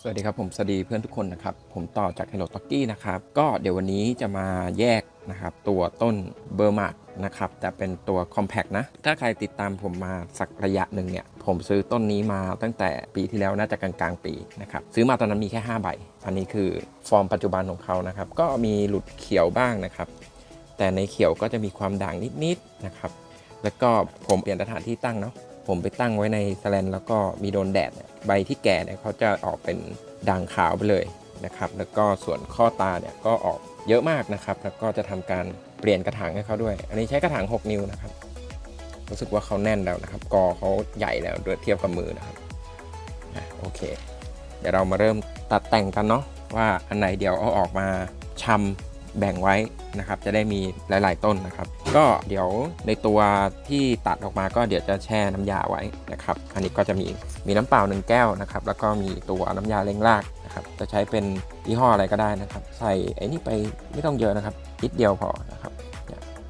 สวัสดีครับผมสวัสดีเพื่อนทุกคนนะครับ ผมต่อจาก Hello t o k กี้นะครับ ก็เดี๋ยววันนี้จะมาแยกนะครับตัวต้นเบอร์มาร์กนะครับแต่เป็นตัว Compact นะ ถ้าใครติดตามผมมาสักระยะหนึ่งเนี่ย ผมซื้อต้นนี้มาตั้งแต่ปีที่แล้วน่าจะกลางๆปีนะครับซื้อมาตอนนั้นมีแค่ 5 ใบ อันนี้คือฟอร์มปัจจุบันของเขานะครับ ก็มีหลุดเขียวบ้างนะครับ แต่ในเขียวก็จะมีความด่างนิดๆนะครับแล้วก็ผมเปลี่ยนสถานที่ตั้งเนาะ ผมไปตั้งไว้ในสแลนแล้วก็มีโดนแดดเนี่ยใบที่แก่เนี่ยเขาจะออกเป็นด่างขาวไปเลยนะครับ แล้วก็ส่วนข้อตาเนี่ยก็ออกเยอะมากนะครับ แล้วก็จะทำการเปลี่ยนกระถางให้เขาด้วย อันนี้ใช้กระถาง 6 นิ้วนะครับ รู้สึกว่าเขาแน่นแล้วนะครับ กอเขาใหญ่แล้วด้วยเทียบกับมือนะครับอะโอเค เดี๋ยวเรามาเริ่มตัดแต่งกันเนาะว่าอันไหนเดี๋ยวเอาออกมาชำ แบ่งไว้นะครับ จะได้มีหลาย ๆ ต้นนะครับ ก็เดี๋ยวในตัวที่ตัดออกมาก็เดี๋ยวจะแช่น้ำยาไว้นะครับ อันนี้ก็จะมีมีน้ำเปล่าหนึ่งแก้วนะครับ แล้วก็มีตัวน้ำยาเล้งรากนะครับ จะใช้เป็นยี่ห้ออะไรก็ได้นะครับ ใส่ไอ้นี่ไปไม่ต้องเยอะนะครับนิดเดียวพอนะครับ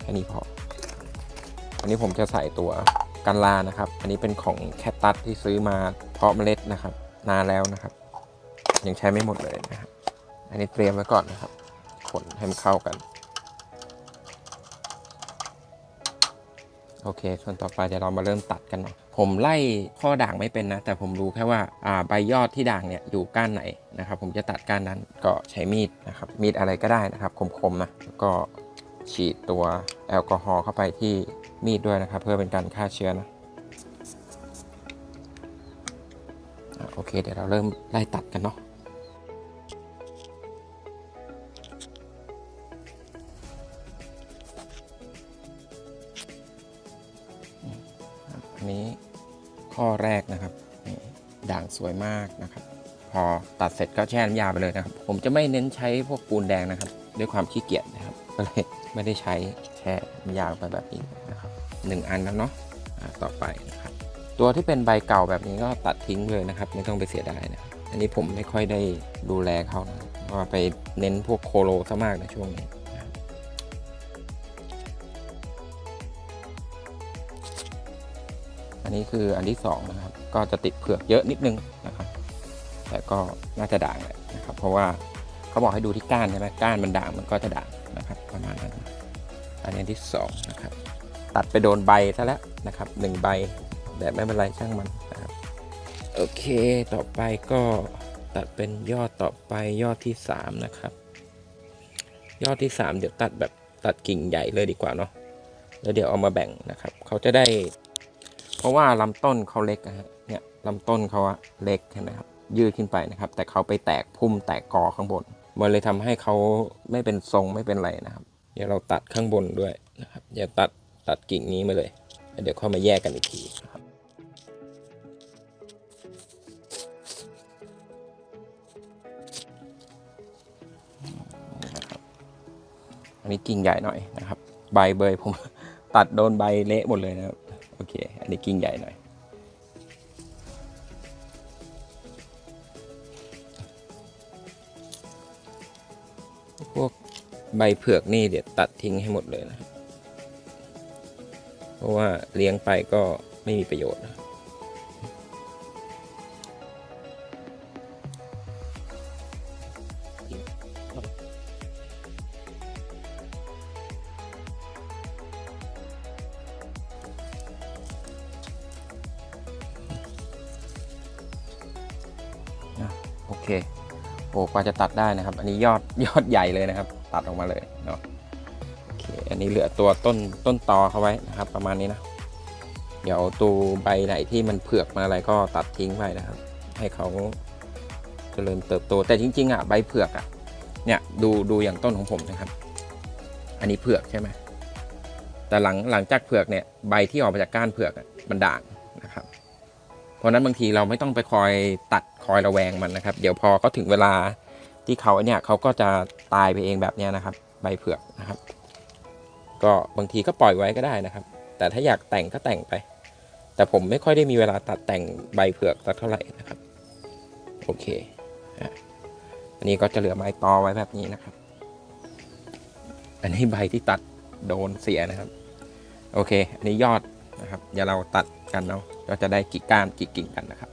แค่นี้พอ อันนี้ผมจะใส่ตัวกันลานะครับ อันนี้เป็นของแคตตัสที่ซื้อมาเพาะเมล็ดนะครับ นานแล้วนะครับ ยังใช้ไม่หมดเลยนะครับ อันนี้เตรียมไว้ก่อนนะครับ คนให้มันเข้ากัน โอเค ส่วนต่อไปเดี๋ยวเรามาเริ่มตัดกันเนาะผมไล่ข้อด่างไม่เป็นนะ แต่ผมรู้แค่ว่าอ่าใบยอดที่ด่างเนี่ยอยู่ก้านไหนนะครับ ผมจะตัดก้านนั้นก็ใช้มีดนะครับ มีดอะไรก็ได้นะครับคมๆนะแล้วก็ฉีดตัวแอลกอฮอล์เข้าไปที่มีดด้วยนะครับ เพื่อเป็นการฆ่าเชื้อนะโอเค เดี๋ยวเราเริ่มไล่ตัดกันเนาะ อันนี้ข้อแรกนะครับด่างสวยมากนะครับ พอตัดเสร็จก็แช่น้ำยาไปเลยนะครับ ผมจะไม่เน้นใช้พวกปูนแดงนะครับ ด้วยความขี้เกียจนะครับก็เลยไม่ได้ใช้แช่น้ำยาไปแบบนี้นะครับหนึ่งอันแล้วเนาะต่อไปนะครับ ตัวที่เป็นใบเก่าแบบนี้ก็ตัดทิ้งเลยนะครับ ไม่ต้องไปเสียดายนะอันนี้ผมไม่ค่อยได้ดูแลเขานะครับเพราะว่าไปเน้นพวกโคโลซะมากในช่วงนี้ นนี้คืออันที่สองนะครับ ก็จะติดเผือกเยอะนิดนึงนะครับ แต่ก็น่าจะด่างแหละนะครับ เพราะว่าเขาบอกให้ดูที่ก้านใช่ไหมก้านมันด่างมันก็จะด่างนะครับ ประมาณนั้นอันนี้อันที่สองนะครับ ตัดไปโดนใบซะแล้วนะครับหนึ่งใบแต่ไม่เป็นไรช่างมันนะครับโอเคต่อไปก็ตัดเป็นยอดต่อไปยอดที่สามนะครับ ยอดที่สามเดี๋ยวตัดแบบตัดกิ่งใหญ่เลยดีกว่าเนาะแล้วเดี๋ยวเอามาแบ่งนะครับ เขาจะได้ เพราะว่าลำต้นเขาเล็กนะฮะเนี่ยลำต้นเขาอะเล็กใช่ไหมครับ ยืดขึ้นไปนะครับ แต่เขาไปแตกพุ่มแตกกอข้างบน มันเลยทำให้เขาไม่เป็นทรงไม่เป็นไรนะครับ เดี๋ยวเราตัดข้างบนด้วยนะครับอย่าตัดตัดกิ่งนี้มาเลย เดี๋ยวค่อยมาแยกกันอีกทีนะครับอันนี้กิ่งใหญ่หน่อยนะครับ ใบเบยผมตัดโดนใบเละหมดเลยนะครับ โอเค ในกิ่งใหญ่หน่อย พวกใบเผือกนี่เดี๋ยวตัดทิ้งให้หมดเลยนะ เพราะว่าเลี้ยงไปก็ไม่มีประโยชน์นะ กว่าจะตัดได้นะครับ อันนี้ยอดยอดใหญ่เลยนะครับ ตัดออกมาเลยเนาะโอเคอันนี้เหลือตัวต้นต้นตอเขาไว้นะครับ ประมาณนี้นะเดี๋ยวตูใบไหนที่มันเผือกมาอะไรก็ตัดทิ้งไปนะครับ ให้เขาเจริญเติบโต แต่จริงๆอะใบเผือกอะเนี่ยดูดูอย่างต้นของผมนะครับ อันนี้เผือกใช่ไหมแต่หลังหลังจากเผือกเนี่ยใบที่ออกมาจากก้านเผือกอะมันด่างนะครับ เพราะฉะนั้นบางทีเราไม่ต้องไปคอยตัดคอยระแวงมันนะครับ เดี๋ยวพอเขาถึงเวลา ที่เขาเนี่ยเขาก็จะตายไปเองแบบเนี้ยนะครับ ใบเผือกนะครับ ก็บางทีก็ปล่อยไว้ก็ได้นะครับ แต่ถ้าอยากแต่งก็แต่งไป แต่ผมไม่ค่อยได้มีเวลาตัดแต่งใบเผือกสักเท่าไหร่นะครับโอเคอันนี้ก็จะเหลือไม้ตอไว้แบบนี้นะครับ อันนี้ใบที่ตัดโดนเสียนะครับ โอเค อันนี้ยอดนะครับ เดี๋ยวเราตัดกันเนาะก็จะได้กี่ก้านกี่กิ่งกันนะครับ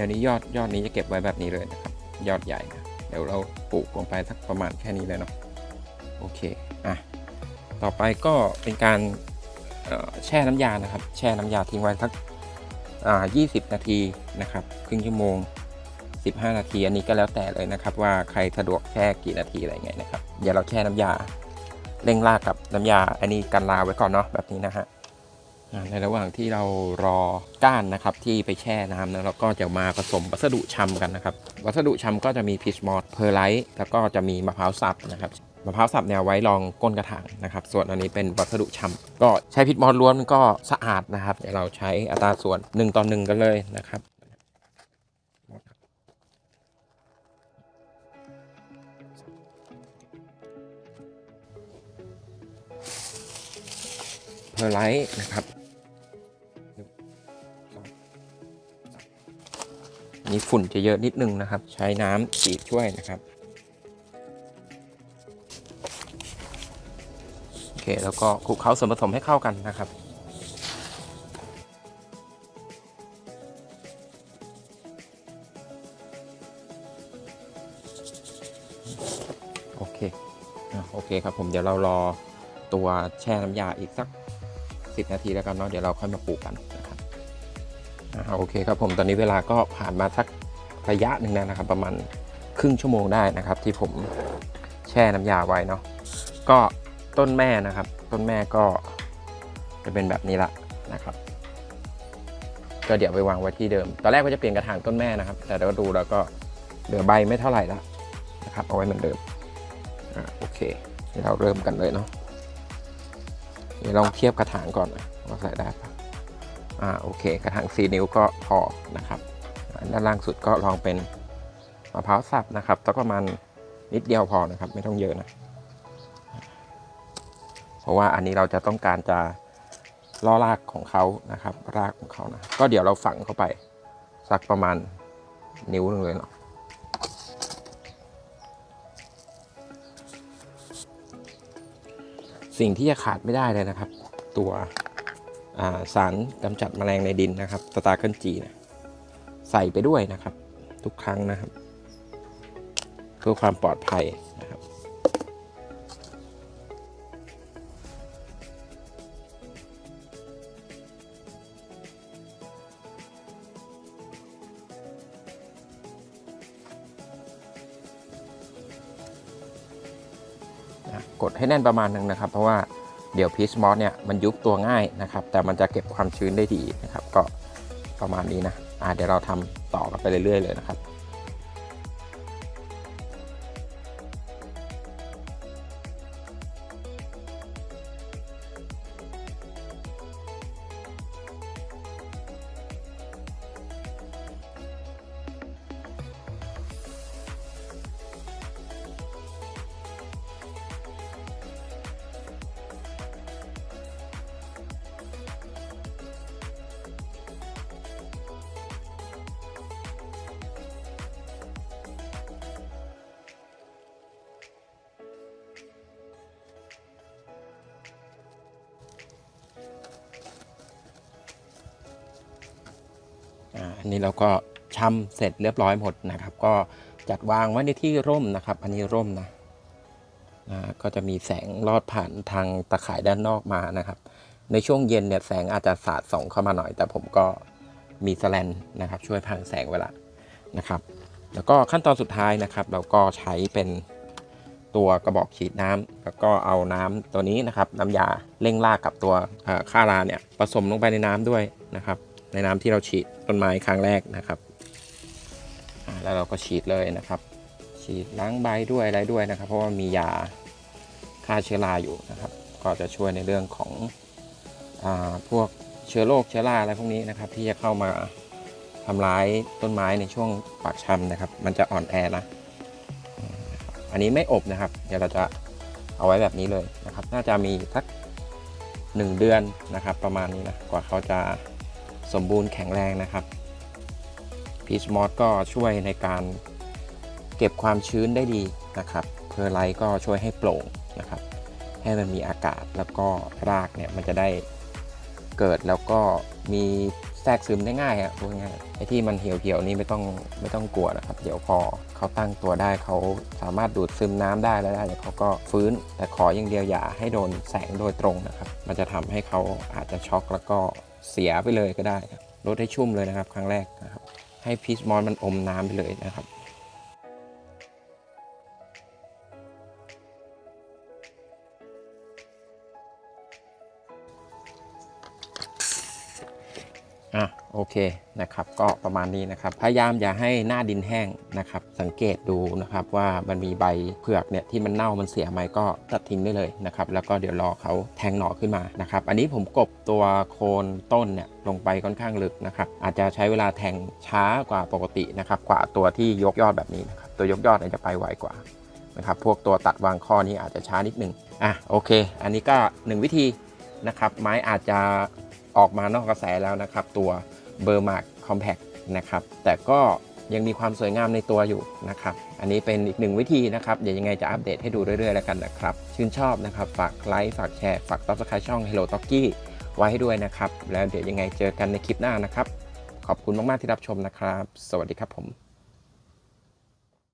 ดี๋ยวนี้ยอดยอดนี้จะเก็บไว้แบบนี้เลยนะครับ ยอดใหญ่นะเดี๋ยวเราปลูกลงไปสักประมาณแค่นี้เลยเนาะโอเคอะต่อไปก็เป็นการแช่น้ำยานะครับ แช่น้ำยาทิ้งไว้สักอ่า20นาทีนะครับ ครึ่งชั่วโมง 15 นาทีอันนี้ก็แล้วแต่เลยนะครับ ว่าใครสะดวกแช่กี่นาทีอะไรเงี้ยนะครับเดี๋ยวเราแช่น้ำยาเร่งรากกับน้ำยาอันนี้กันลาไว้ก่อนเนาะแบบนี้นะฮะ ในระหว่างที่เรารอก้านนะครับที่ไปแช่น้ำนะเราก็จะมาผสมวัสดุชำกันนะครับ วัสดุชำก็จะมีพีชมอสเพอร์ไลท์แล้วก็จะมีมะพร้าวสับนะครับมะพร้าวสับเนี่ยไว้รองก้นกระถางนะครับ ส่วนอันนี้เป็นวัสดุชำก็ใช้พีชมอสล้วนมันก็สะอาดนะครับเดี๋ยวเราใช้อัตราส่วน1ต่อ1กันเลยนะครับเพอร์ไลท์นะครับ นี่ฝุ่นจะเยอะนิดนึงนะครับ ใช้น้ำฉีดช่วยนะครับโอเคแล้วก็คลุกเคล้าส่วนผสมให้เข้ากันนะครับโอเคโอเคครับผมเดี๋ยวเรารอตัวแช่น้ำยาอีกสัก 10 นาทีแล้วกันเนาะเดี๋ยวเราค่อยมาปลูกกัน โอเคครับผมตอนนี้เวลาก็ผ่านมาสักระยะหนึ่งแล้วนะครับ ประมาณครึ่งชั่วโมงได้นะครับ ที่ผมแช่น้ำยาไว้เนาะก็ต้นแม่นะครับ ต้นแม่ก็จะเป็นแบบนี้ละนะครับ ก็เดี๋ยวไปวางไว้ที่เดิม ตอนแรกก็จะเปลี่ยนกระถางต้นแม่นะครับ แต่เราดูแล้วก็เหลือใบไม่เท่าไหร่ละนะครับ เอาไว้เหมือนเดิมอ่าโอเคเดี๋ยวเราเริ่มกันเลยเนาะเดี๋ยวลองเทียบกระถางก่อนนะว่าใส่ได้ปะ อ่าโอเค กระถาง4นิ้วก็พอนะครับด้านล่างสุดก็ลองเป็นมะพร้าวสับนะครับสักประมาณนิดเดียวพอนะครับ ไม่ต้องเยอะนะ เพราะว่าอันนี้เราจะต้องการจะล่อรากของเขานะครับ รากของเขานะก็เดี๋ยวเราฝังเข้าไป สักประมาณนิ้วหนึงเลยเนาะสิ่งที่จะขาดไม่ได้เลยนะครับ ตัว สารกำจัดแมลงในดินนะครับสตาร์เกิลจีนะใส่ไปด้วยนะครับ ทุกครั้งนะครับ เพื่อความปลอดภัยนะครับนะกดให้แน่นประมาณหนึงนะครับ เพราะว่า เดี๋ยวพีชมอสเนี่ยมันยุบตัวง่ายนะครับ แต่มันจะเก็บความชื้นได้ดีนะครับ ก็ประมาณนี้นะอ่าเดี๋ยวเราทำต่อกันไปเรื่อยๆเลยนะครับ อันนี้เราก็ชำเสร็จเรียบร้อยหมดนะครับ ก็จัดวางไว้ในที่ร่มนะครับ อันนี้ร่มนะก็จะมีแสงลอดผ่านทางตะข่ายด้านนอกมานะครับ ในช่วงเย็นเนี่ยแสงอาจจะสาดส่องเข้ามาหน่อย แต่ผมก็มีสแลนนะครับ ช่วยพังแสงเวลานะครับ แล้วก็ขั้นตอนสุดท้ายนะครับ เราก็ใช้เป็นตัวกระบอกฉีดน้ำแล้วก็เอาน้ำตัวนี้นะครับ น้ำยาเร่งรากกับตัวข้าราเนี่ยผสมลงไปในน้ำด้วยนะครับ ในน้ำที่เราฉีดต้นไม้ครั้งแรกนะครับ แล้วเราก็ฉีดเลยนะครับ ฉีดล้างใบด้วยอะไรด้วยนะครับ เพราะว่ามียาฆ่าเชื้อราอยู่นะครับ ก็จะช่วยในเรื่องของอพวกเชื้อโรคเชื้อราอะไรพวกนี้นะครับ ที่จะเข้ามาทำร้ายต้นไม้ในช่วงปากชำนะครับ มันจะอ่อนแอนะอืมนะครับอันนี้ไม่อบนะครับ เดี๋ยวเราจะเอาไว้แบบนี้เลยนะครับ น่าจะมีสักหนึ่งเดือนนะครับ ประมาณนี้นะ กว่าเขาจะ สมบูรณ์แข็งแรงนะครับพีชมอสก็ช่วยในการเก็บความชื้นได้ดีนะครับเพอร์ไลท์ก็ช่วยให้โปร่งนะครับ ให้มันมีอากาศแล้วก็รากเนี่ยมันจะได้เกิดแล้วก็มีแทรกซึมได้ง่ายอะพูดง่ายไอ้ที่มันเหี่ยวๆนี่ไม่ต้องไม่ต้องกลัวนะครับ เดี๋ยวพอเขาตั้งตัวได้เขาสามารถดูดซึมน้ำได้แล้วได้เดี๋ยวเขาก็ฟื้น แต่ขออย่างเดียวอย่าให้โดนแสงโดยตรงนะครับ มันจะทำให้เขาอาจจะช็อกแล้วก็ เสียไปเลยก็ได้ลดให้ชุ่มเลยนะครับ ครั้งแรกนะครับ ให้พีชมอนมันอมน้ำไปเลยนะครับ อะโอเคนะครับก็ประมาณนี้นะครับ พยายามอย่าให้หน้าดินแห้งนะครับ สังเกตดูนะครับว่ามันมีใบเผือกเนี่ยที่มันเน่ามันเสียไหมก็ตัดทิ้งได้เลยนะครับ แล้วก็เดี๋ยวรอเขาแทงหน่อขึ้นมานะครับ อันนี้ผมกบตัวโคนต้นเนี่ยลงไปค่อนข้างลึกนะครับ อาจจะใช้เวลาแทงช้ากว่าปกตินะครับกว่าตัวที่ยกยอดแบบนี้นะครับตัวยกยอดเนี่ยจะไปไวกว่านะครับ พวกตัวตัดวางข้อนี้อาจจะช้านิดนึงอะโอเค อันนี้ก็หนึ่งวิธีนะครับไม้อาจจะ ออกมานอกกระแสแล้วนะครับ ตัวเบอร์มาร์คคอมแพคนะครับแต่ก็ยังมีความสวยงามในตัวอยู่นะครับ อันนี้เป็นอีกหนึ่งวิธีนะครับ เดี๋ยวยังไงจะอัปเดตให้ดูเรื่อยๆแล้วกันนะครับ ชื่นชอบนะครับ ฝากไลค์ ฝากแชร์ ฝากตับสไครช่อง Hello t a l k i ไว้ให้ด้วยนะครับ แล้วเดี๋ยวยังไงเจอกันในคลิปหน้านะครับ ขอบคุณมากๆที่รับชมนะครับ สวัสดีครับผม